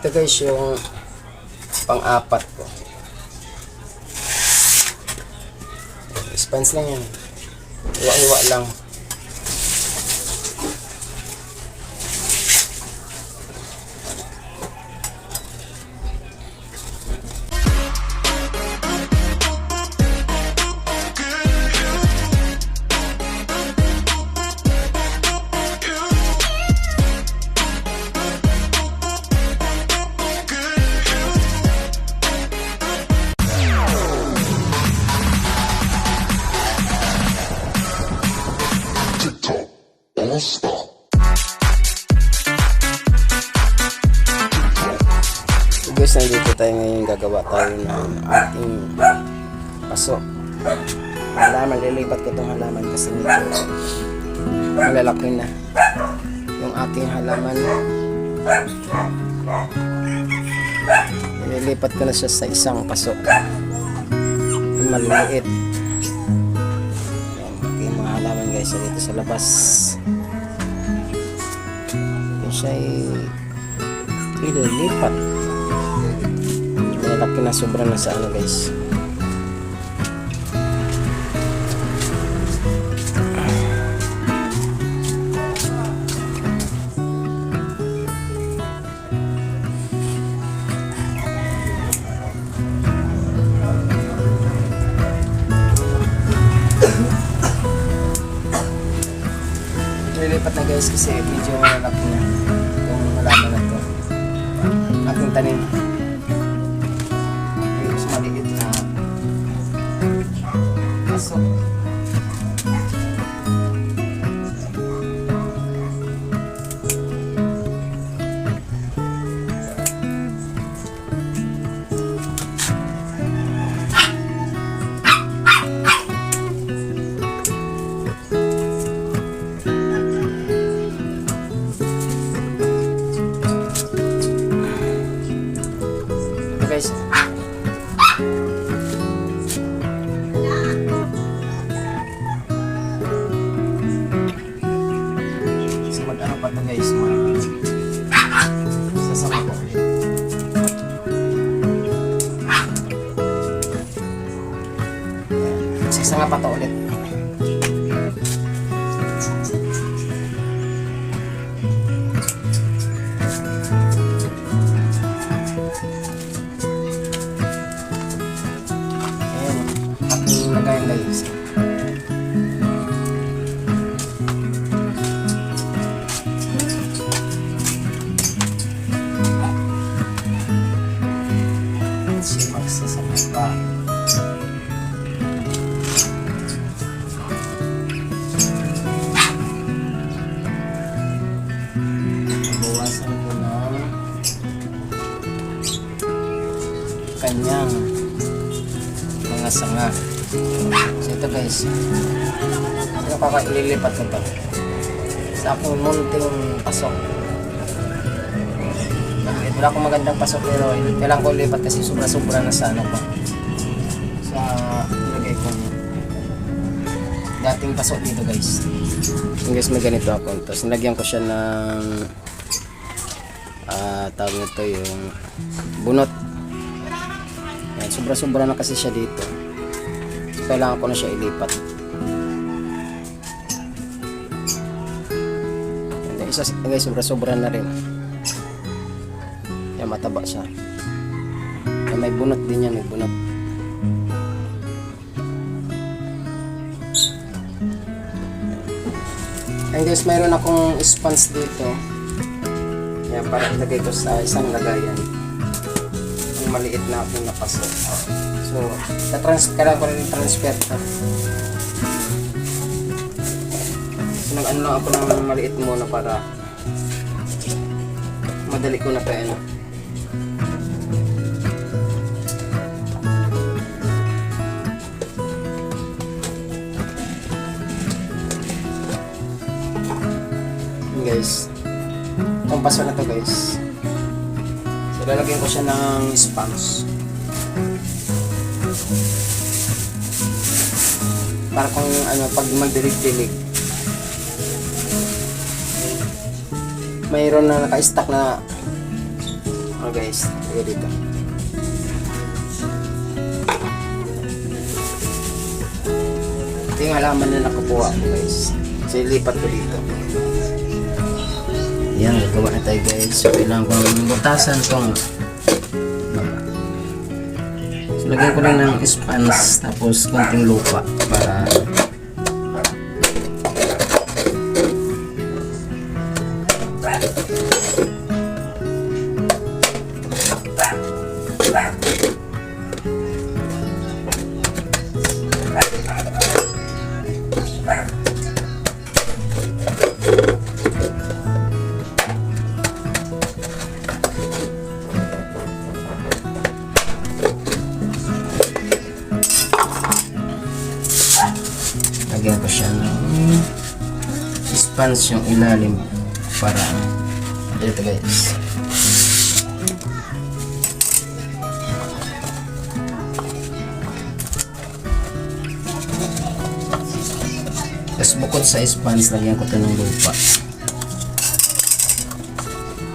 Ito guys yung pang-apat ko. Spans lang yan. Iwa-iwa lang. So guys, nandito tayo ngayon gagawa tayo ng ating paso. Halaman, lilipat ko itong halaman kasi medyo malalaki na. Yung ating halaman, nililipat ko na siya sa isang paso. Maliliit. Yung mga halaman guys, dito sa labas. Siya ililipat. Malaki na sobra na sa ano guys guys kasi medyo malaki na itong halaman na to. Aking tanim pa to sanga. So ito guys, ito kakaililipat ko to sa aking munting pasok. Bakit? Wala akong magandang pasok pero kailangan ko ilipat kasi sobra-sobra na sa ano ko. Sa ilagay ko dating pasok dito guys. Yung guys may ganito ako. Tapos nilagyan ko siya ng ah tawag nito yung bunot. Sobra-sobra na kasi siya dito. Kailangan ko na siya ilipat. Yan, isa guys, sobra-sobra na rin. Yan, mataba siya. Yan, may bunot din yan, may bunot. Yan guys, mayroon akong sponge dito. Yan, para ilagay ko sa isang lagayan maliit na aking napaso. So, na-trans kailangan ko rin transfer to. So, nag-ano lang ako ng maliit muna para madali ko na kaya Yun, guys. Itong paso na to guys. Lalagyan ko siya ng sponge. Para kung ano, pag magdilig-dilig. Mayroon na naka-stack na Oh guys, lagay dito. Ito yung halaman na nakukuha ko guys. So ilipat ko dito. Yan, gagawa na tayo guys. So kailangan ko ng butasan tong So lagyan ko lang ng spans tapos konting lupa spans yung ilalim para dito guys. Tapos bukod sa spans lagyan ko ito ng lupa.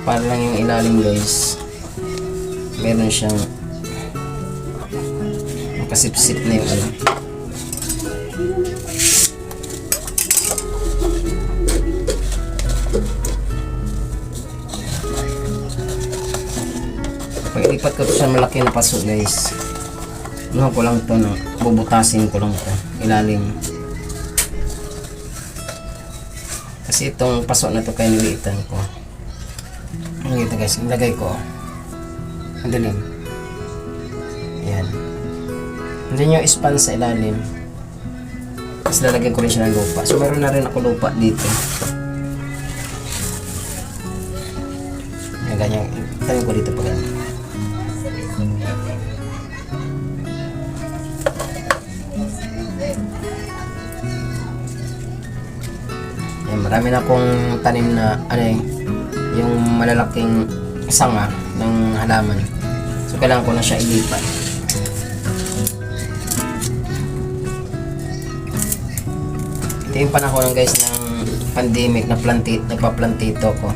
Para lang yung ilalim guys meron siyang makasipsip na yung ano ilipat ko to malaki na paso guys. Ano ko lang to na bubutasin ko lang to. Ilalim. Kasi itong paso na to kaya niliitan ko. Ano ito guys, ilagay ko. Ang dilim. Ayan. Hindi yung span sa ilalim. Tapos lalagyan ko rin siya ng lupa. So meron na rin ako lupa dito. Yan ganyan. Tayo ko dito pa ganyan. Marami na akong tanim na ano eh, yung malalaking sanga ng halaman. So kailangan ko na siya ilipat. Ito yung panahon guys ng pandemic na planti, nagpa-plantito ko.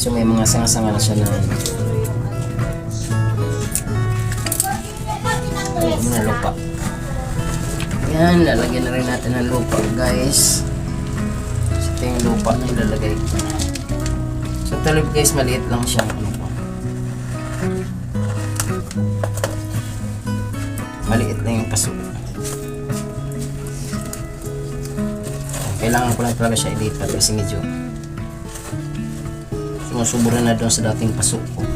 So may mga sanga-sanga na siya na na lupa. Yan, lalagyan na rin natin ng lupa guys. Ito yung lupa na ilalagay ko. So tulad guys, maliit lang siya. Ano po. Maliit lang yung paso. Kailangan ko lang talaga siya ilipat kasi medyo sumusubura na doon sa dating pasok ko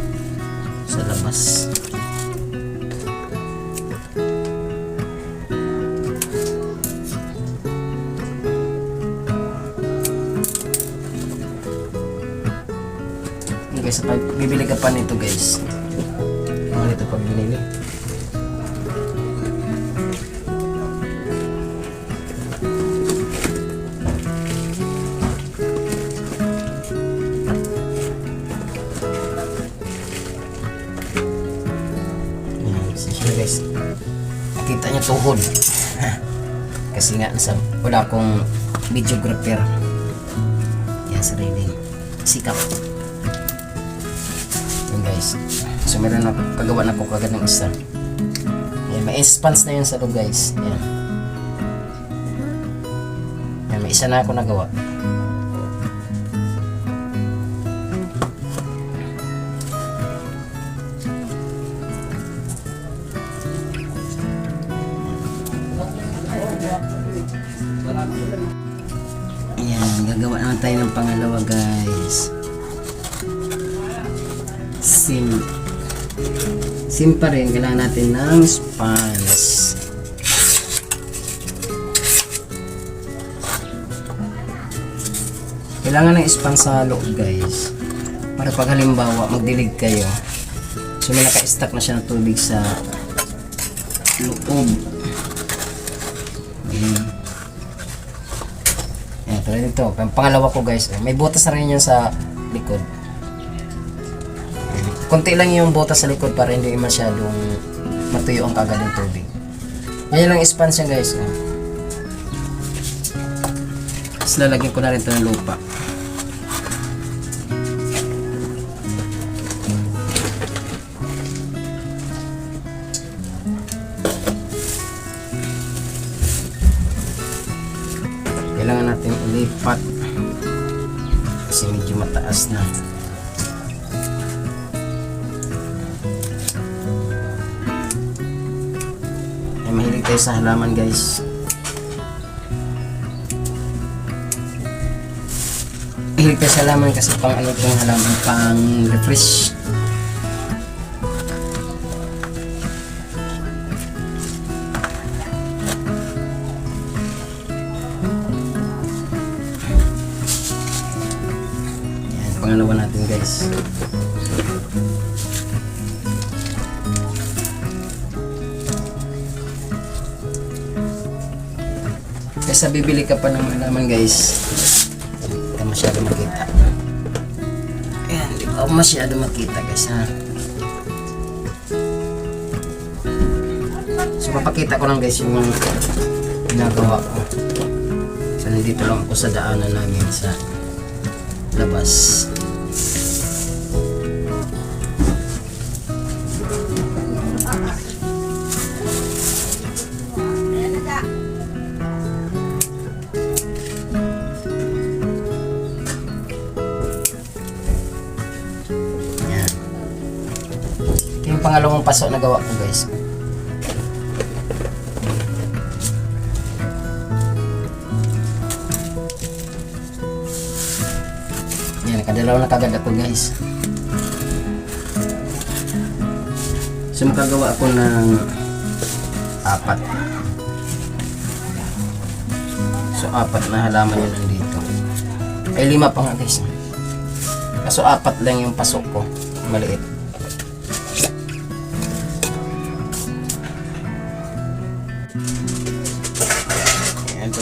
Okay, sa pag bibili ka pa nito guys. Ano nito pag binili? Siya guys. Nakita niya tuhod. Kasi nga wala akong videographer. Yan guys. So meron na kagawa na po kagad ng isa. Yan, may spans na yun sa loob guys. Yan. Yan, may isa na ako nagawa. Ayan, gagawa naman tayo ng pangalawa guys. Sim pa rin, kailangan natin ng spans. Kailangan ng spans sa loob guys. Para pag halimbawa magdilig kayo, so may naka-stack na siya ng tubig sa loob. Ayan. Ayan, tulad nito. Pang- Pangalawa ko guys, eh, may butas na rin yun sa likod. Kunti lang yung butas sa likod para hindi masyadong matuyo ang kagad ng tubig. Yan lang niya guys. Oh. Tapos lalagyan ko na rin ito ng lupa. Tayo sa halaman guys. Hilig tayo sa halaman kasi pang ano itong halaman, pang refresh. Yan, pangalawa natin guys. Kaysa bibili ka pa ng halaman guys, hindi masyado makita. Ayan, hindi ka masyado makita guys ha. So papakita ko lang guys yung ginagawa ko. So nandito lang ako sa daanan namin sa labas. Paso na gawa ko guys. Yan, nakadalaw na kagad ako guys. So makagawa ako ng apat. So apat na halaman yun nandito. Ay lima pa nga guys. Kaso apat lang yung pasok ko. Maliit.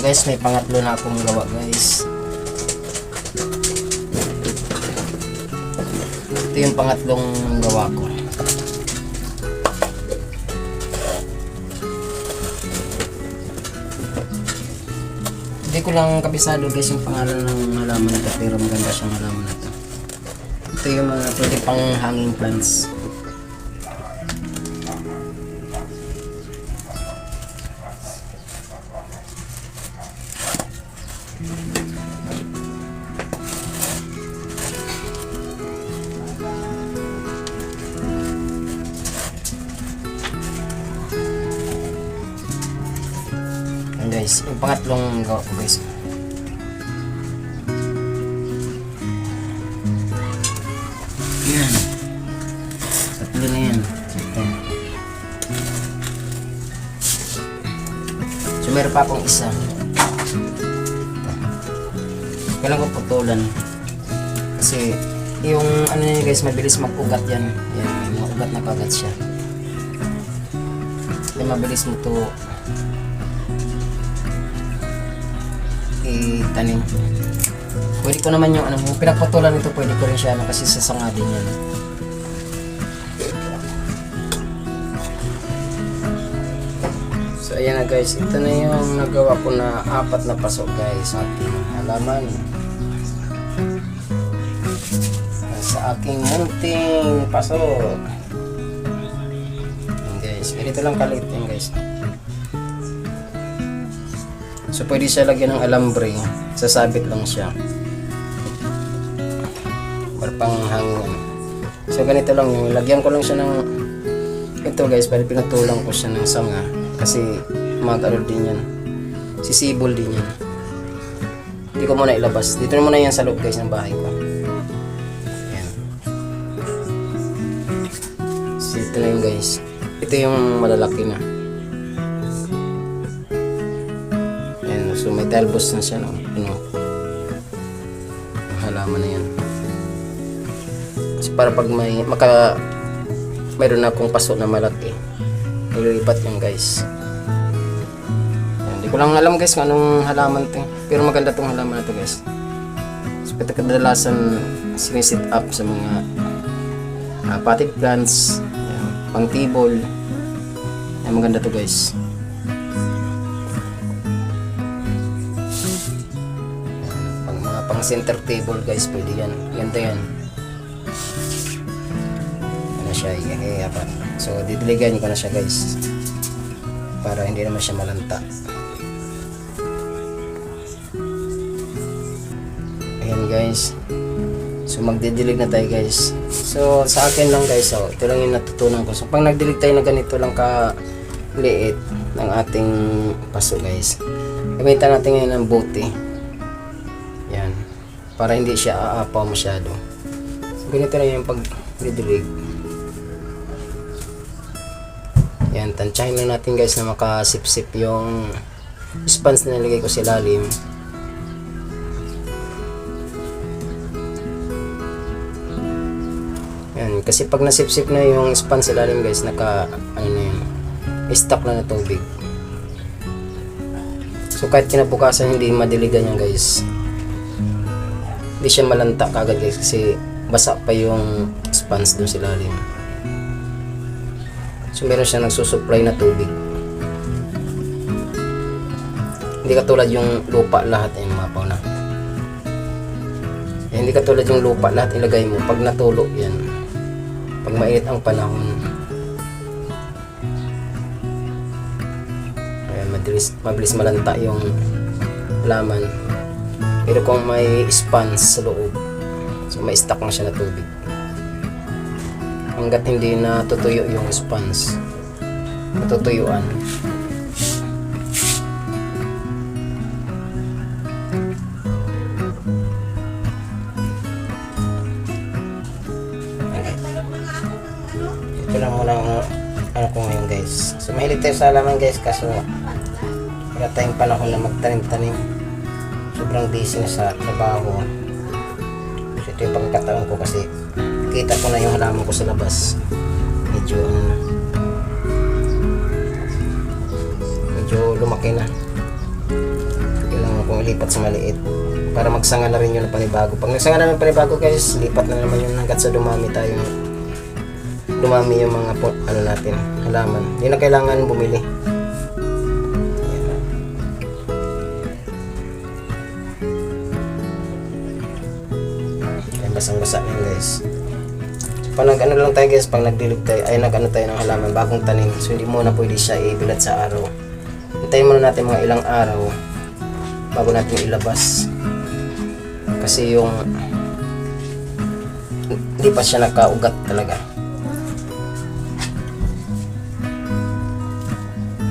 Guys, may pangatlo na akong gawa guys. Ito yung pangatlong gawa ko. Hindi ko lang kabisado guys yung pangalan ng halaman na pero maganda siyang halaman na to. Ito yung mga pwede pang hanging plants. Pangatlong gawa ko guys. Yan. Tatlo na yan. So meron pa akong isa. Kailangan ko putulan. Kasi yung ano niya guys, mabilis mag-ugat yan. Yan, may mga ugat na kagat siya. Kaya mabilis mo to itanim. Pwede ko naman yung ano, yung pinagputulan nito, pwede ko rin siya ano, kasi sasanga din yan. So ayan na guys, ito na yung nagawa ko na apat na pasok guys sa aking halaman. Sa aking munting pasok. Ayan guys, ganito lang kalit yan guys. So pwede siya lagyan ng alambre, sasabit lang siya. Para pang hangin. So ganito lang yung lagyan ko lang siya ng ito guys, pwede pinatulang ko siya ng sanga kasi mag-ano din yan. Sisibol din yan. Hindi ko muna ilabas. Dito na muna yan sa loob guys ng bahay ko. Ayan. So ito na yung guys. Ito yung malalaki na. So may talbos na siya, no? Ano? Halaman na yan. So para pag may, maka, mayroon akong paso na malaki. Nililipat yan guys. Hindi ko lang alam guys kung anong halaman to. Pero maganda tong halaman na to guys. So ito kadalasan sinisit up sa mga uh, potted plants, ayan, pang table. Ayan, maganda to guys. Center table guys. Pwede yan. Ganda yan. Ano siya? Apa. so didiligan ko na siya guys. Para hindi naman siya malanta. Ayan guys. So magdidilig na tayo guys. So sa akin lang guys so, ito lang yung natutunan ko. So pag nagdilig tayo na ganito lang ka liit ng ating paso guys. Gamitan natin ngayon ng bote. Para hindi siya aapaw masyado. So, ganito na yung pagdidilig. Yan, tansyahin lang natin guys na makasip-sip yung sponge na nilagay ko sa ilalim. Yan, kasi pag nasip-sip na yung sponge sa ilalim guys, naka, ano na yun, stuck na na tubig. So kahit kinabukasan hindi madiligan yan guys. Hindi siya malanta kagad guys kasi basa pa yung sponge doon sa ilalim. So meron siya nagsusupply na tubig. Hindi katulad yung lupa lahat ay mapaw na. Eh, hindi katulad yung lupa lahat ilagay mo pag natulo yan. Pag mainit ang panahon. Ayan, mabilis, mabilis malanta yung laman. Pero kung may sponge sa loob, so may stock na siya na tubig. Hanggat hindi natutuyo yung sponge, matutuyuan. Ito lang muna ang ano ko ngayon guys. So mahilig tayo sa halaman guys kaso wala tayong panahon na magtanim-tanim. Sobrang busy na sa trabaho. So ito yung pagkakataon ko kasi kita ko na yung halaman ko sa labas. Medyo. Medyo lumaki na. Kailangan kong ilipat sa maliit para magsanga na rin yun ng panibago. Pag nagsanga na ng panibago guys, lipat na naman yun hanggat sa dumami tayo dumami yung mga po, ano natin, halaman. Hindi na kailangan bumili. Basang-basa yan guys. So, pag nag ano lang tayo guys, pag nagdilig tayo, ay nag ano tayo ng halaman, bagong tanim. So hindi muna pwede siya ibilad sa araw. Hintayin muna natin mga ilang araw bago natin ilabas. Kasi yung hindi pa siya nakaugat talaga.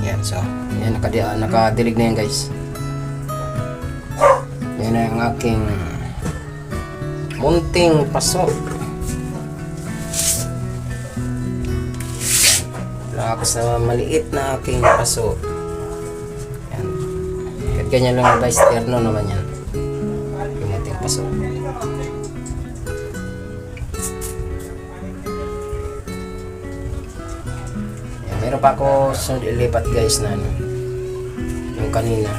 Yan, so, yan, nakadi, nakadilig na yan guys. Yan na yung aking munting paso. Ako sa maliit na aking paso. Yan. Kahit ganyan lang guys, terno naman yan. Yung munting paso. Yan, meron pa ako sunod ilipat guys na ano. Yung kanina.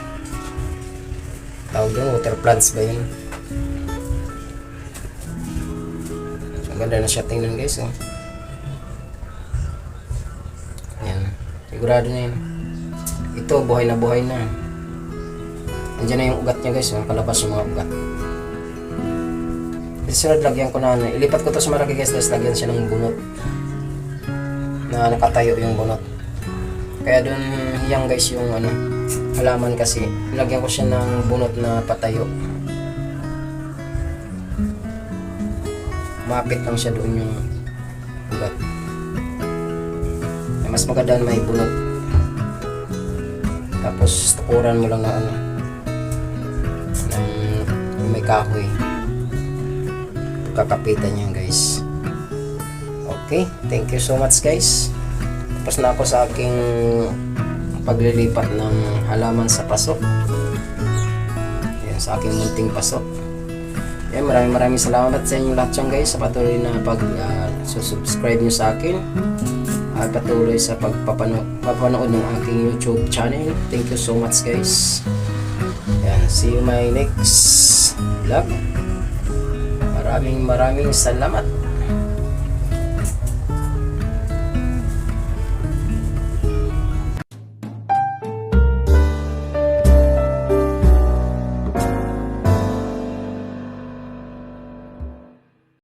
Tawag yun, water plants ba yun? Ganda na siya tingnan guys. Oh. Yan. Sigurado na yun. Ito, buhay na buhay na. Andiyan na yung ugat niya guys. Yung palabas yung mga ugat. Sunod, lagyan ko na ano. Ilipat ko to sa maraki guys. Tapos lagyan siya ng bunot na nakatayo yung bunot. Kaya doon hiyang guys yung ano, halaman kasi nilagyan ko siya ng bunot na patayo. Mapit lang siya doon yung ugat. Mas maganda na may bunot. Tapos tukuran mo lang na ano ng may kahoy. Kakapitan niya guys. Okay, thank you so much guys. Tapos na ako sa aking paglilipat ng halaman sa paso. Yan, sa aking munting paso. Yan, maraming maraming salamat sa inyong lahat guys sa patuloy na pag ah, subscribe nyo sa akin at patuloy sa pagpapanood papanood ng aking YouTube channel. Thank you so much guys. Yan, see you my next vlog. Maraming maraming salamat.